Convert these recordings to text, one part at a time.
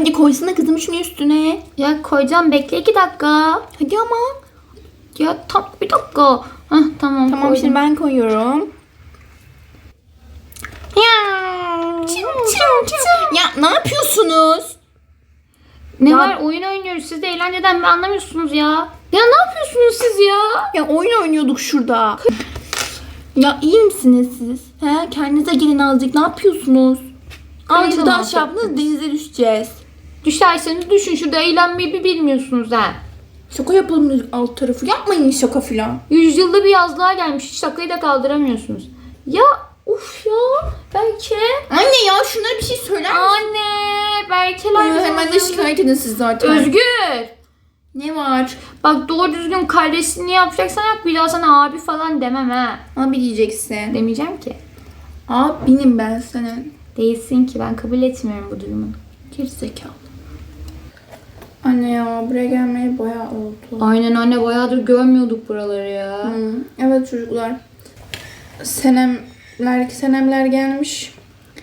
hadi koysana kızım şunu üstüne. Ya koyacağım bekle iki dakika. Hadi ama. Ya tam bir dakika. Hah tamam Tamam koydum. şimdi ben koyuyorum. Ya. Ya ne yapıyorsunuz? Ne Ya- var oyun oynuyoruz siz de eğlenceden mi anlamıyorsunuz ya? Ya ne yapıyorsunuz siz ya? Ya oyun oynuyorduk şurada. Ya iyi misiniz siz? He, kendinize gelin azıcık. Ne yapıyorsunuz? Azıcık daha şey yaptınız denize düşeceğiz. Düşerseniz düşün şurada eğlenmeyi bir bilmiyorsunuz ha. Şaka yapalım alt tarafı. Yapmayın şaka filan. Yüzyılda bir yazlığa gelmiş hiç şakayı da kaldıramıyorsunuz. Ya uf ya belki. Anne ya şunlara bir şey söyler misin? Anne Berkeler Ee, hemen de şikayet edin siz zaten. Özgür. Ne var? Bak doğru düzgün kardeşliğini yapacaksan yap bir daha sana abi falan demem ha. Abi diyeceksin. Demeyeceğim ki. Abinim ben senin. Değilsin ki ben kabul etmiyorum bu durumu. Gerizekalı. Anne ya buraya gelmeye bayağı oldu. Aynen anne bayağıdır görmüyorduk buraları ya. Hı, Evet çocuklar. Senemler, senemler gelmiş.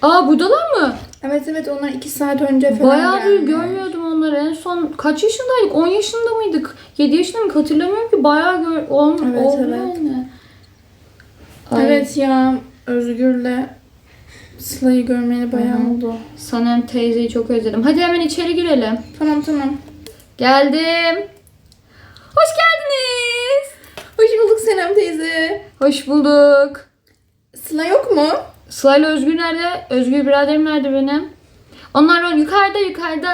Aa buradalar mı? Evet evet onlar iki saat önce falan Bayağıdır gelmiş. görmüyordum onları. En son kaç yaşındaydık? 10 yaşında mıydık? 7 yaşında mı? Hatırlamıyorum ki. Bayağı gör... Ol... Evet, oldu evet. yani. Ay, Evet ya Özgür'le Sıla'yı görmeyeli bayağı hı. oldu. Sanem teyzeyi çok özledim. Hadi hemen içeri girelim. Tamam tamam. Geldim. Hoş geldiniz. Hoş bulduk Senem teyze. Hoş bulduk. Sıla yok mu? Sıla ile Özgür nerede? Özgür biraderim nerede benim? Onlar yukarıda yukarıda.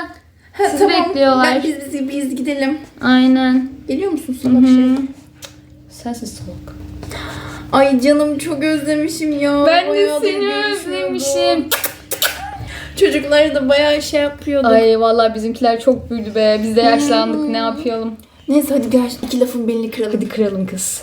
Ha, Sizi bekliyorlar. Ben, biz, biz, biz gidelim. Aynen. Geliyor musun Sıla bir şey? Sensiz soğuk. Ay canım çok özlemişim ya. Ben de Bayağıdır seni özlemişim. Çocuklar da bayağı şey yapıyorduk. Ay vallahi bizimkiler çok büyüdü be. Biz de yaşlandık. Ne yapalım? Neyse hadi gel iki lafın belini kıralım. Hadi kıralım kız.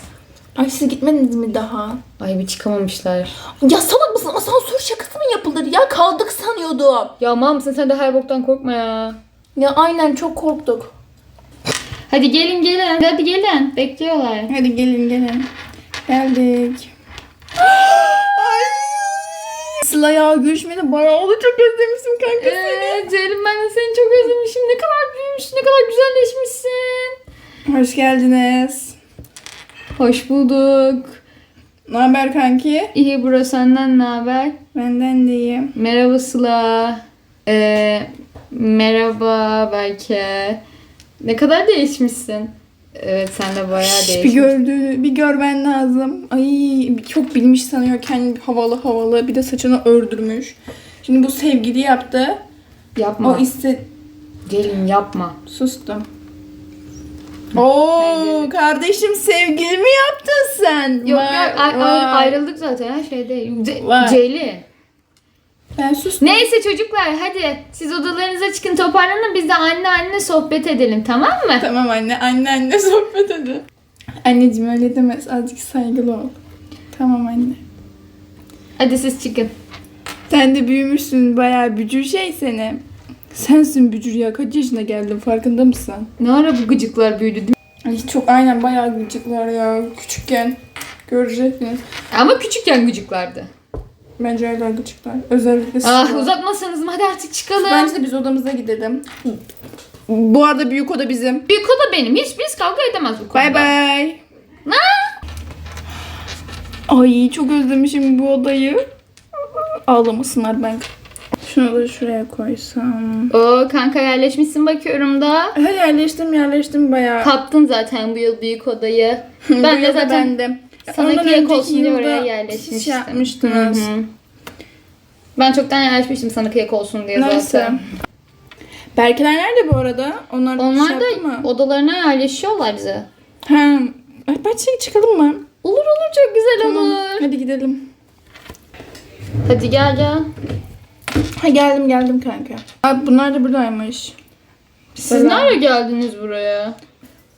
Ay siz gitmediniz mi daha? Ay bir çıkamamışlar. Ya salak mısın? Asansör şakası mı yapılır ya? Kaldık sanıyordum. Ya mal mısın sen de her boktan korkma ya. Ya aynen çok korktuk. Hadi gelin gelin. Hadi gelin. Bekliyorlar. Hadi gelin gelin. Geldik. Ay. Sıla ya görüşmeni bayağı oldu. Çok özlemişim kanka seni. Evet Ceylin ben de seni çok özlemişim. Ne kadar büyümüşsün. Ne kadar güzelleşmişsin. Hoş geldiniz. Hoş bulduk. Ne haber kanki? İyi bro senden ne haber? Benden de iyi. Merhaba Sıla. Ee, merhaba Berke. Ne kadar değişmişsin. Evet sen de bayağı Şş, bir gördüğünü bir görmen lazım. Ay çok bilmiş sanıyor kendi havalı havalı. Bir de saçını ördürmüş. Şimdi bu sevgili yaptı. Yapma. O iste... Gelin yapma. Sustum. Oo kardeşim sevgili mi yaptın sen? Yok Vay, ya ay- vay. ay- ayrıldık zaten her şeyde. Ce- Vay. Ceylin. Ben sustum. Neyse çocuklar hadi siz odalarınıza çıkın toparlanın biz de anne anne sohbet edelim tamam mı? Tamam anne anne anne sohbet edin. Anneciğim öyle demez azıcık saygılı ol. Tamam anne. Hadi siz çıkın. Sen de büyümüşsün bayağı bücür şey seni. Sensin bücür ya kaç yaşına geldin farkında mısın? Ne ara bu gıcıklar büyüdü değil mi? Ay çok aynen bayağı gıcıklar ya küçükken. Göreceksiniz. Ama küçükken gıcıklardı. Bence hala gıcıklar. Özellikle Ah Sıla. uzatmasanız mı hadi artık çıkalım. Bence de biz odamıza gidelim. Bu arada büyük oda bizim. Büyük o da benim. Hiç biz kavga edemez bu konuda. Bay bay. Ay çok özlemişim bu odayı. Ağlamasınlar ben. Şunu da şuraya koysam. Oo kanka yerleşmişsin bakıyorum da. Ha yerleştim yerleştim bayağı. Kaptın zaten bu yıl büyük odayı. ben ben de zaten ben de. Sana kıyak olsun diye oraya siz yerleşmiştim. Şey yapmıştınız. Hı hı. Ben çoktan yerleşmiştim sana kıyak olsun diye Neyse. zaten. Berkeler nerede bu arada? Onlar, Onlar şey da yaptı mı? odalarına yerleşiyorlar bize. Ha. Ay bahçeye çıkalım mı? Olur olur çok güzel Tamam. olur. Hadi gidelim. Hadi gel gel. Ha geldim geldim kanka. Abi bunlar da buradaymış. Siz Selam. nerede geldiniz buraya?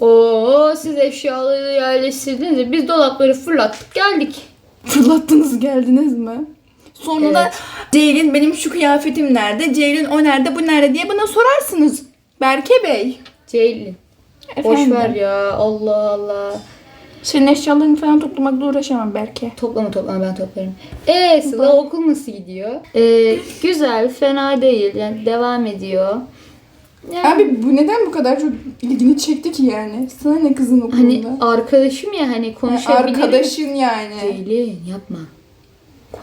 Oo siz eşyaları yerleştirdiniz. de Biz dolapları fırlattık geldik. Fırlattınız geldiniz mi? Sonra da Evet. Ceylin benim şu kıyafetim nerede? Ceylin o nerede bu nerede diye bana sorarsınız. Berke Bey. Ceylin. Boş ver ya. Allah Allah. Senin eşyalarını falan toplamakla uğraşamam Berke. Toplama toplama ben toplarım. Ee Sıla okul nasıl gidiyor? Ee, güzel, fena değil. Yani devam ediyor. Yani, Abi bu neden bu kadar çok ilgini çekti ki yani? Sana ne kızın hani okulunda? arkadaşım ya hani Yani konuşabilirim. arkadaşın yani. Ceylin yapma.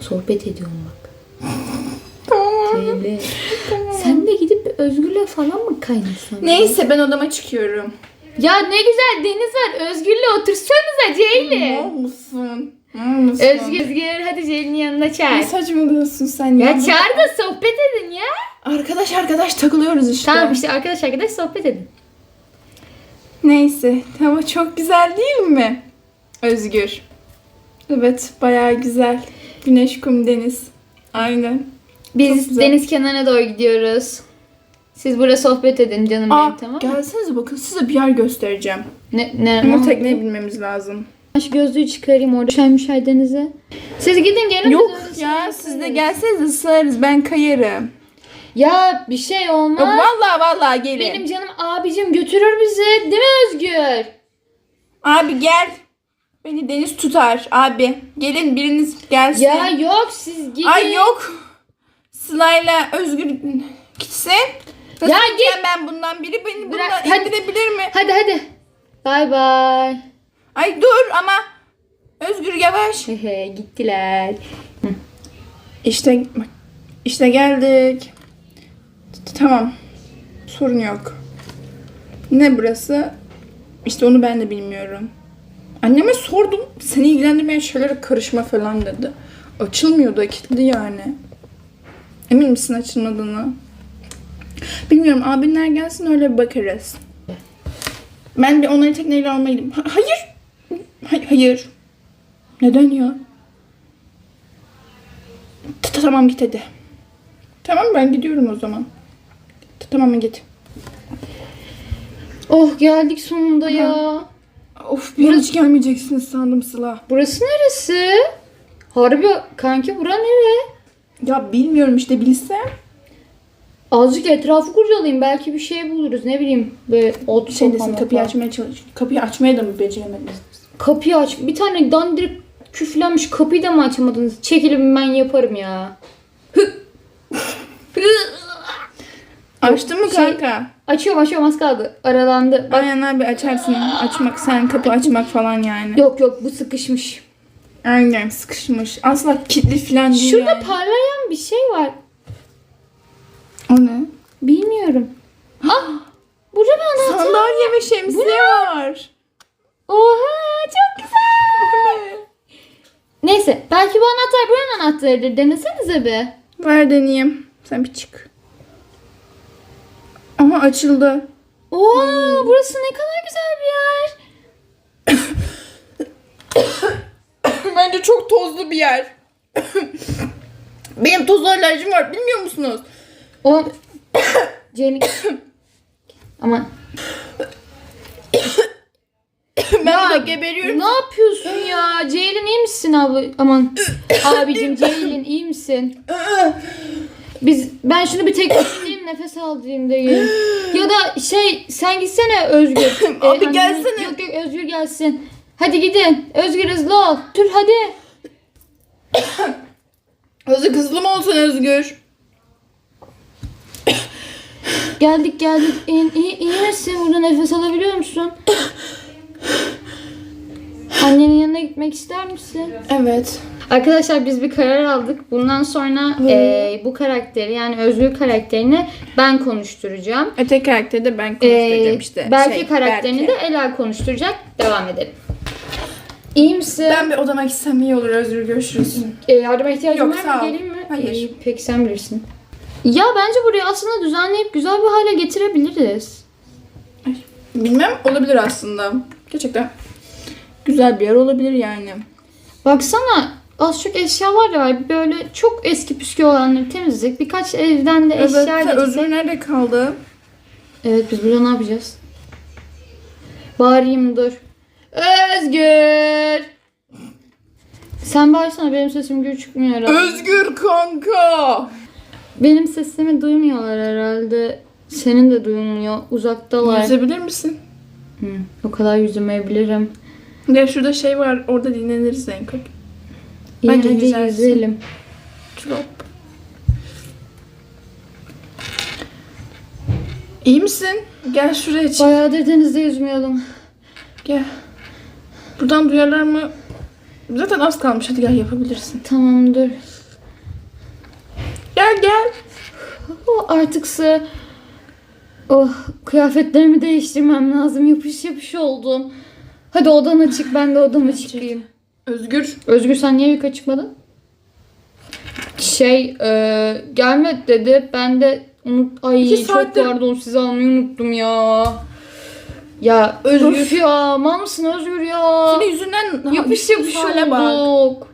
Sohbet ediyorum bak. Tamam. Ceylin. Sen de gidip Özgür'le falan mı kaynaşsan? Neyse ben odama çıkıyorum. Ya ne güzel deniz var. Özgür'le otursanıza Ne Ceylin. musun? Ne Özgür, Özgür hadi Ceylin'in yanına Ne çağır. saçmalıyorsun sen ya? Ya çağır da sohbet edin ya. Arkadaş arkadaş takılıyoruz işte. Tamam işte arkadaş arkadaş sohbet edin. Neyse. Hava çok güzel değil mi? Özgür. Evet bayağı güzel. Güneş, kum, deniz. Aynen. Biz deniz kenarına doğru gidiyoruz. Siz burada sohbet edin canım Aa, benim tamam mı? gelsenize bakın size bir yer göstereceğim. Ne, ne, Ama ne- tekneye binmemiz lazım. Ben Şu gözlüğü çıkarayım orada. Şaymış denize. Siz gidin gelin. Yok biz ya şey siz de yaparız. gelsenize sığarız ben kayarım. Ya bir şey olmaz. Yok vallahi vallahi gelin. Benim canım abicim götürür bizi. Değil mi Özgür? Abi gel. Beni deniz tutar abi. Gelin biriniz gelsin. Ya yok siz gidin. Ay yok. Sıla'yla Özgür gitsin. Nasıl Ya gideceğim ben bundan biri beni Bırak, bundan hadi. indirebilir mi? Hadi hadi. Bay bay. Ay dur ama Özgür yavaş. Gittiler. İşte işte geldik. Tamam. Sorun yok. Ne burası? İşte onu ben de bilmiyorum. Anneme sordum. Seni ilgilendirmeyen şeylere karışma falan dedi. Açılmıyor da kilitli yani. Emin misin açılmadığını? Bilmiyorum. Abinler gelsin öyle bakarız. Ben bir onları tekneyle almaya gideyim. Ha- hayır. Hay- hayır. Neden ya? Ta- Tamam git hadi. Tamam ben gidiyorum o zaman. Ta- Tamam git. Oh geldik sonunda ya. Of bir hiç gelmeyeceksiniz sandım Sıla. Burası neresi? Harbi kanki bura nere? Ya bilmiyorum işte bilsem. Azıcık etrafı kurcalayayım. Belki bir şey buluruz. Ne bileyim. Böyle ot Şey desin kapıyı falan. açmaya çalış. Kapıyı açmaya da mı beceremediniz? Kapıyı aç. Bir tane dandirik küflenmiş kapıyı da mı açamadınız? Çekilin ben yaparım ya. Açtın mı Şey- kanka? Açıyorum açıyorum az kaldı. Aralandı. Bak Aynen abi açarsın. Açmak sen kapı açmak falan yani. yok yok bu sıkışmış. Aynen sıkışmış. Asla kilitli falan değil Şurada yani. parlayan bir şey var. O ne? Bilmiyorum. Ah! Burada bir anahtar. Sandalye ve şemsiye var. Oha çok güzel. Neyse belki bu anahtar buranın anahtarıdır. Denesenize be. Ver deneyeyim. Sen bir çık. Aha açıldı. Oha burası ne kadar güzel bir yer. Bence çok tozlu bir yer. Benim toz alerjim var bilmiyor musunuz? O Ceylin. Aman. Ben burada geberiyorum. Ne yapıyorsun ya? Ceylin iyi misin abla? Aman. Abicim Ceylin iyi misin? Biz ben şunu bir tek tutayım nefes aldırayım da geleyim. Ya da şey sen gitsene Özgür. Ee, Abi hani- gelsene. Yok yok Özgür gelsin. Hadi gidin. Özgür hızlı ol. Tür hadi. Hızlı hızlı mı olsun Özgür? Geldik geldik. İyi, iyi, iyi misin? Burada nefes alabiliyor musun? Annenin yanına gitmek ister misin? Evet. Arkadaşlar biz bir karar aldık. Bundan sonra eee, bu karakteri yani Özgür karakterini ben konuşturacağım. Öteki karakteri de ben konuşturacağım işte. belki Şey, karakterini Berke. de Ela konuşturacak. Devam edelim. İyi misin? Ben bir odama gitsem iyi olur Özgür görüşürüz. Eee, yardıma ihtiyacın Yok, var sağ mı? ol. Geleyim mi? Hayır. İyi, peki sen bilirsin. Ya bence burayı aslında düzenleyip güzel bir hale getirebiliriz. Bilmem olabilir aslında. Gerçekten güzel bir yer olabilir yani. Baksana az çok eşyalar da var. Böyle çok eski püskü olanları temizledik. Birkaç evden de Evet. eşya getirdik. Özgür nerede kaldı? Evet biz burada ne yapacağız? Bağırayım dur. Özgür! Sen bağırsana benim sesim gür çıkmıyor herhalde. Özgür kanka. benim sesimi duymuyorlar herhalde. Senin de duyulmuyor. Uzaktalar. Yüzebilir misin? Hı, o kadar yüzmeyebilirim. Ya şurada şey var orada dinleniriz en kötü. İyi Bence hadi yüzersin. yüzelim. İyi misin? Gel şuraya çık. Bayağıdır denizde yüzmüyordum. Gel. Buradan duyarlar mı? Zaten az kalmış. Hadi gel yapabilirsin. Tamamdır. Gel gel. Oh, artık sı. Oh, kıyafetlerimi değiştirmem lazım. Yapış yapış oldum. Hadi odana çık, ben de odama çıkayım. Özgür. Özgür sen niye yukarı çıkmadın? Şey, e, gelme dedi. Ben de unut... Ay İki çok saattir- pardon sizi almayı unuttum ya. Ya Özgür. Öf ya, mal mısın Özgür ya? Senin yüzünden Yapış yapış hale bak. olduk.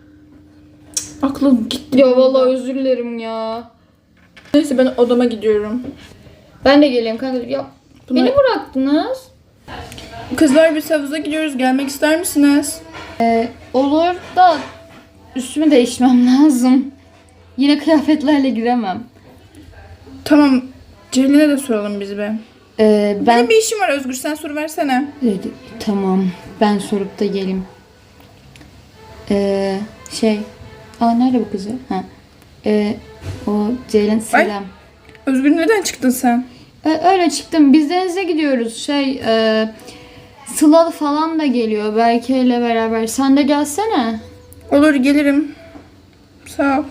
Aklım gitti. Ya vallahi özür dilerim ya. Neyse ben odama gidiyorum. Ben de geleyim kanka. Ya Bunlar- beni bıraktınız. Kızlar biz havuza gidiyoruz. Gelmek ister misiniz? Olur da üstümü değişmem lazım. Yine kıyafetlerle giremem. Tamam. Ceylin'e de soralım biz be. Ee, ben Benim bir işim var Özgür. Sen soru versene. Ee, tamam. Ben sorup da geleyim. Ee, şey. Aa nerede bu kızı? Ha. Ee, o Ceylan selam. Özgür neden çıktın sen? Ee, öyle çıktım. Biz denize gidiyoruz. Şey, e, Sıla falan da geliyor. Belki ile beraber. Sen de gelsene. Olur gelirim. Sağ ol.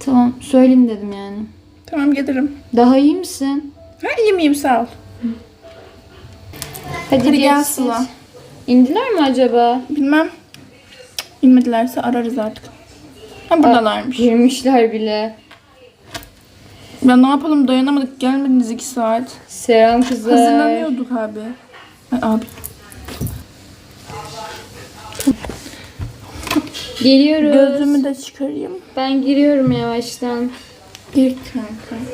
Tamam. Söyleyeyim dedim yani. Tamam gelirim. Daha iyi misin? Ha iyi miyim sağ ol. Hadi, Hadi gel Sıla. İndiler mi acaba? Bilmem. İnmedilerse ararız artık. Ha buradalarmış. Girmişler bile. Ya ne yapalım dayanamadık gelmediniz iki saat. Selam kızlar. Hazırlanıyorduk abi. Ay abi. Geliyoruz. Gözümü de çıkarayım. Ben giriyorum yavaştan. Gir kanka.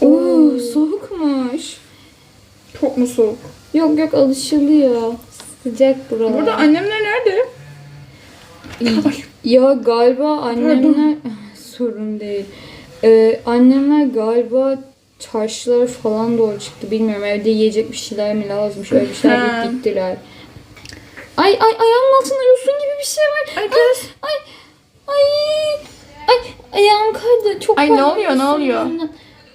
Oo, soğukmuş. Çok mu soğuk? Yok yok alışılıyor. Sıcak buralar. Burada annemler nerede? Ya galiba annemler sorun değil. Ee, annemler galiba çarşılar falan doğru çıktı. Bilmiyorum evde yiyecek bir şeyler mi lazım? Şöyle bir şeyler gittiler. Ay ay ayağımın altında bir şey var. Ay kız. Ay ay ay ayağım kaydı. Çok Ay, ne oluyor, ne oluyor?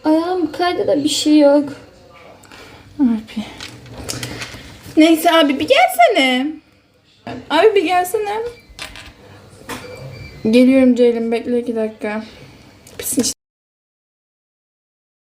Ayağım kaydı da bir şey yok. Abi. Neyse abi bir gelsene. Abi bir gelsene. Geliyorum Ceylin bekle iki dakika. Pisin